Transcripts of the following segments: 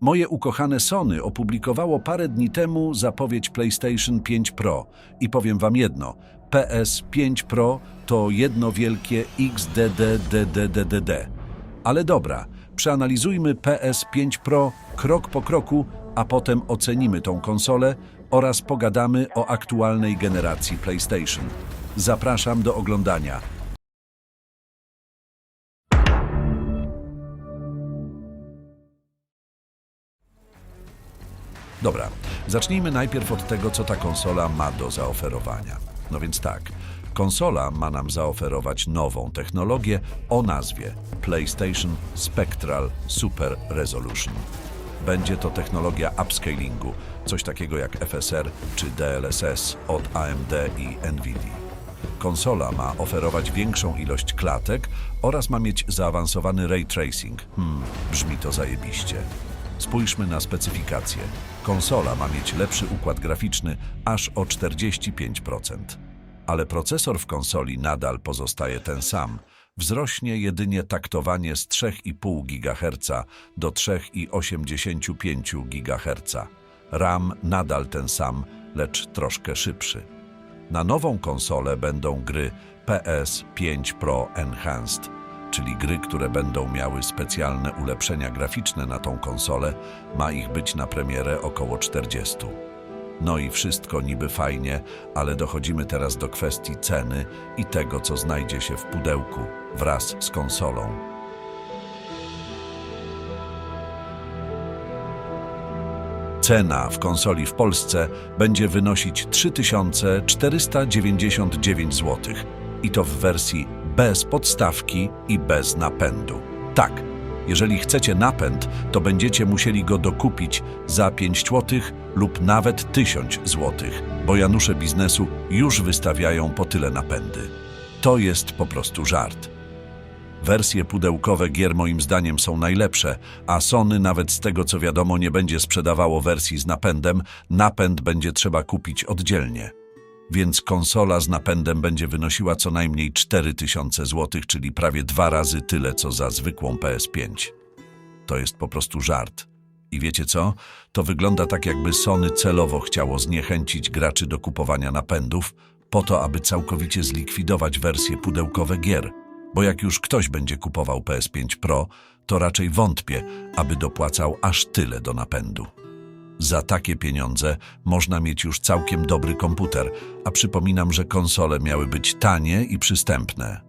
Moje ukochane Sony opublikowało parę dni temu zapowiedź PlayStation 5 Pro i powiem wam jedno, PS5 Pro to jedno wielkie XDDDDDD. Ale dobra, przeanalizujmy PS5 Pro krok po kroku, a potem ocenimy tą konsolę oraz pogadamy o aktualnej generacji PlayStation. Zapraszam do oglądania. Dobra, zacznijmy najpierw od tego, co ta konsola ma do zaoferowania. No więc tak, konsola ma nam zaoferować nową technologię o nazwie PlayStation Spectral Super Resolution. Będzie to technologia upscalingu, coś takiego jak FSR czy DLSS od AMD i Nvidia. Konsola ma oferować większą ilość klatek oraz ma mieć zaawansowany ray tracing. Hmm, brzmi to zajebiście. Spójrzmy na specyfikacje. Konsola ma mieć lepszy układ graficzny aż o 45%. Ale procesor w konsoli nadal pozostaje ten sam. Wzrośnie jedynie taktowanie z 3,5 GHz do 3,85 GHz. RAM nadal ten sam, lecz troszkę szybszy. Na nową konsolę będą gry PS5 Pro Enhanced, czyli gry, które będą miały specjalne ulepszenia graficzne na tą konsolę. Ma ich być na premierę około 40. No i wszystko niby fajnie, ale dochodzimy teraz do kwestii ceny i tego, co znajdzie się w pudełku wraz z konsolą. Cena w konsoli w Polsce będzie wynosić 3499 zł i to w wersji bez podstawki i bez napędu. Tak, jeżeli chcecie napęd, to będziecie musieli go dokupić za 5 zł lub nawet 1000 zł, bo Janusze biznesu już wystawiają po tyle napędy. To jest po prostu żart. Wersje pudełkowe gier moim zdaniem są najlepsze, a Sony nawet z tego co wiadomo nie będzie sprzedawało wersji z napędem, napęd będzie trzeba kupić oddzielnie. Więc konsola z napędem będzie wynosiła co najmniej 4000 zł, czyli prawie dwa razy tyle co za zwykłą PS5. To jest po prostu żart. I wiecie co? To wygląda tak, jakby Sony celowo chciało zniechęcić graczy do kupowania napędów, po to, aby całkowicie zlikwidować wersje pudełkowe gier. Bo jak już ktoś będzie kupował PS5 Pro, to raczej wątpię, aby dopłacał aż tyle do napędu. Za takie pieniądze można mieć już całkiem dobry komputer, a przypominam, że konsole miały być tanie i przystępne.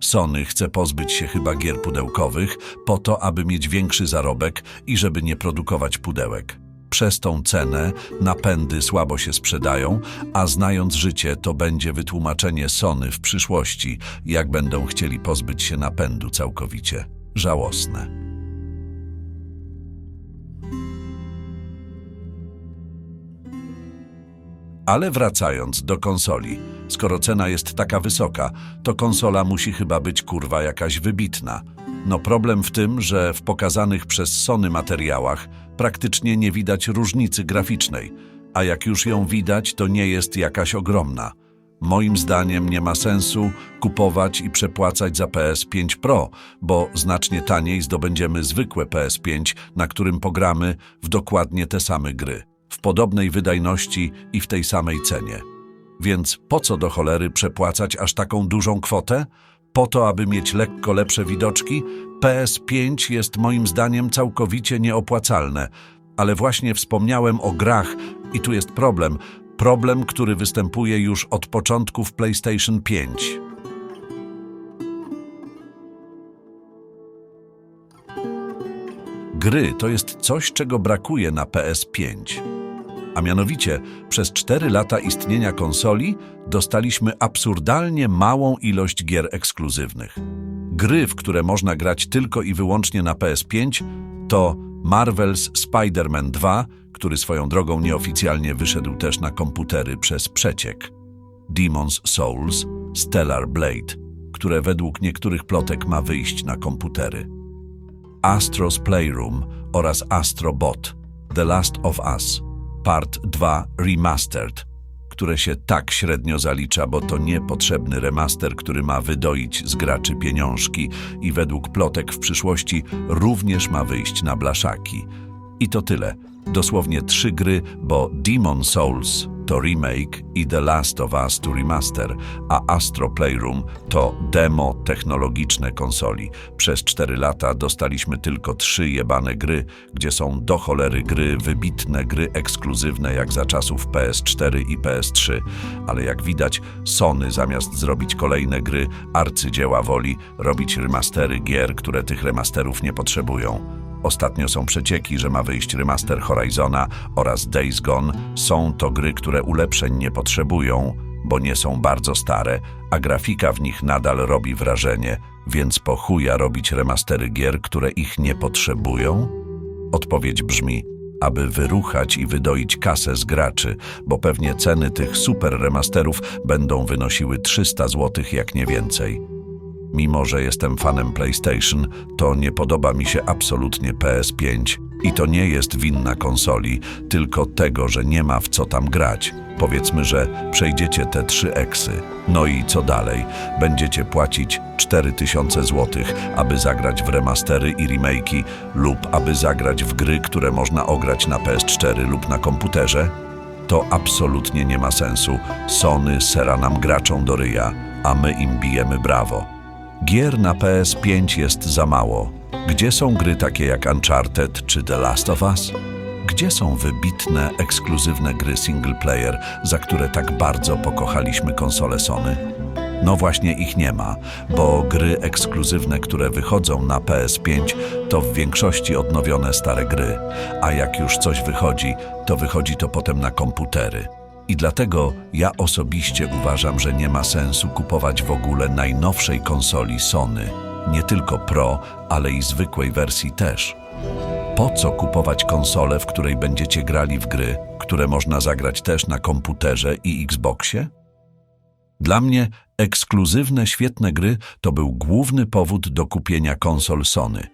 Sony chce pozbyć się chyba gier pudełkowych po to, aby mieć większy zarobek i żeby nie produkować pudełek. Przez tą cenę napędy słabo się sprzedają, a znając życie, to będzie wytłumaczenie Sony w przyszłości, jak będą chcieli pozbyć się napędu całkowicie. Żałosne. Ale wracając do konsoli, skoro cena jest taka wysoka, to konsola musi chyba być kurwa jakaś wybitna. No problem w tym, że w pokazanych przez Sony materiałach praktycznie nie widać różnicy graficznej, a jak już ją widać, to nie jest jakaś ogromna. Moim zdaniem nie ma sensu kupować i przepłacać za PS5 Pro, bo znacznie taniej zdobędziemy zwykłe PS5, na którym pogramy w dokładnie te same gry, podobnej wydajności i w tej samej cenie. Więc po co do cholery przepłacać aż taką dużą kwotę? Po to, aby mieć lekko lepsze widoczki? PS5 jest moim zdaniem całkowicie nieopłacalne, ale właśnie wspomniałem o grach i tu jest problem. Problem, który występuje już od początków PlayStation 5. Gry to jest coś, czego brakuje na PS5. A mianowicie, przez 4 lata istnienia konsoli dostaliśmy absurdalnie małą ilość gier ekskluzywnych. Gry, w które można grać tylko i wyłącznie na PS5, to Marvel's Spider-Man 2, który swoją drogą nieoficjalnie wyszedł też na komputery przez przeciek, Demon's Souls, Stellar Blade, które według niektórych plotek ma wyjść na komputery. Astro's Playroom oraz Astro Bot The Last of Us Part 2 Remastered, które się tak średnio zalicza, bo to niepotrzebny remaster, który ma wydoić z graczy pieniążki i według plotek w przyszłości również ma wyjść na blaszaki. I to tyle. Dosłownie trzy gry, bo Demon Souls to remake i The Last of Us to remaster, a Astro Playroom to demo technologiczne konsoli. Przez cztery lata dostaliśmy tylko trzy jebane gry, gdzie są do cholery gry, wybitne gry ekskluzywne jak za czasów PS4 i PS3. Ale jak widać, Sony zamiast zrobić kolejne gry arcydzieła woli, robić remastery gier, które tych remasterów nie potrzebują. Ostatnio są przecieki, że ma wyjść remaster Horizona oraz Days Gone. Są to gry, które ulepszeń nie potrzebują, bo nie są bardzo stare, a grafika w nich nadal robi wrażenie, więc po chuja robić remastery gier, które ich nie potrzebują? Odpowiedź brzmi, aby wyruchać i wydoić kasę z graczy, bo pewnie ceny tych super remasterów będą wynosiły 300 zł jak nie więcej. Mimo, że jestem fanem PlayStation, to nie podoba mi się absolutnie PS5 i to nie jest winna konsoli, tylko tego, że nie ma w co tam grać. Powiedzmy, że przejdziecie te trzy eksy. No i co dalej? Będziecie płacić 4000 zł, aby zagrać w remastery i remake'i lub aby zagrać w gry, które można ograć na PS4 lub na komputerze? To absolutnie nie ma sensu. Sony sera nam graczą do ryja, a my im bijemy brawo. Gier na PS5 jest za mało. Gdzie są gry takie jak Uncharted czy The Last of Us? Gdzie są wybitne, ekskluzywne gry single player, za które tak bardzo pokochaliśmy konsole Sony? No właśnie ich nie ma, bo gry ekskluzywne, które wychodzą na PS5, to w większości odnowione stare gry, a jak już coś wychodzi, to wychodzi to potem na komputery. I dlatego ja osobiście uważam, że nie ma sensu kupować w ogóle najnowszej konsoli Sony, nie tylko Pro, ale i zwykłej wersji też. Po co kupować konsolę, w której będziecie grali w gry, które można zagrać też na komputerze i Xboxie? Dla mnie ekskluzywne, świetne gry to był główny powód do kupienia konsol Sony.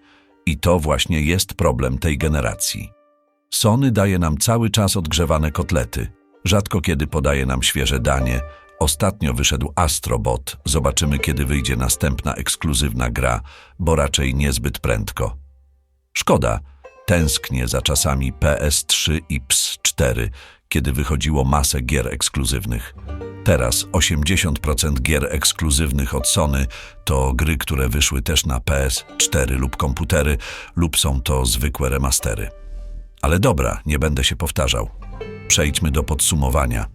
I to właśnie jest problem tej generacji. Sony daje nam cały czas odgrzewane kotlety. Rzadko kiedy podaje nam świeże danie. Ostatnio wyszedł Astrobot. Zobaczymy, kiedy wyjdzie następna ekskluzywna gra, bo raczej niezbyt prędko. Szkoda, tęsknię za czasami PS3 i PS4, kiedy wychodziło masę gier ekskluzywnych. Teraz 80% gier ekskluzywnych od Sony to gry, które wyszły też na PS4 lub komputery, lub są to zwykłe remastery. Ale dobra, nie będę się powtarzał. Przejdźmy do podsumowania.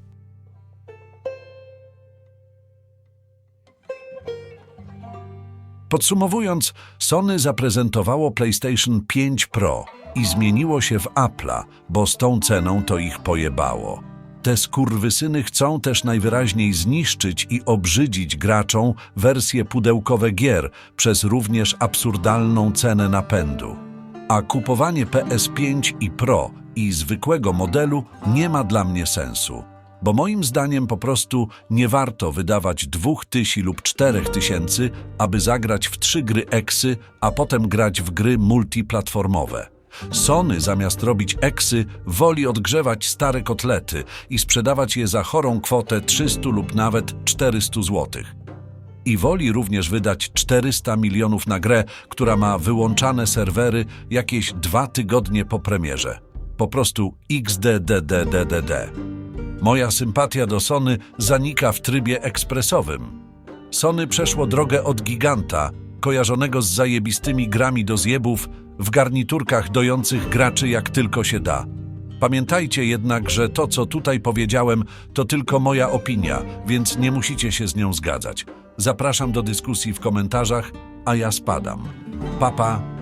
Podsumowując, Sony zaprezentowało PlayStation 5 Pro i zmieniło się w Apple'a, bo z tą ceną to ich pojebało. Te skurwysyny chcą też najwyraźniej zniszczyć i obrzydzić graczom wersje pudełkowe gier przez również absurdalną cenę napędu. A kupowanie PS5 i Pro i zwykłego modelu nie ma dla mnie sensu. Bo moim zdaniem po prostu nie warto wydawać dwóch tysi lub czterech tysięcy, aby zagrać w trzy gry eksy, a potem grać w gry multiplatformowe. Sony zamiast robić eksy woli odgrzewać stare kotlety i sprzedawać je za chorą kwotę 300 lub nawet 400 złotych i woli również wydać 400 milionów na grę, która ma wyłączane serwery jakieś dwa tygodnie po premierze. Po prostu XDDDDD. Moja sympatia do Sony zanika w trybie ekspresowym. Sony przeszło drogę od giganta, kojarzonego z zajebistymi grami do zjebów, w garniturkach dojących graczy jak tylko się da. Pamiętajcie jednak, że to, co tutaj powiedziałem, to tylko moja opinia, więc nie musicie się z nią zgadzać. Zapraszam do dyskusji w komentarzach, a ja spadam. Papa.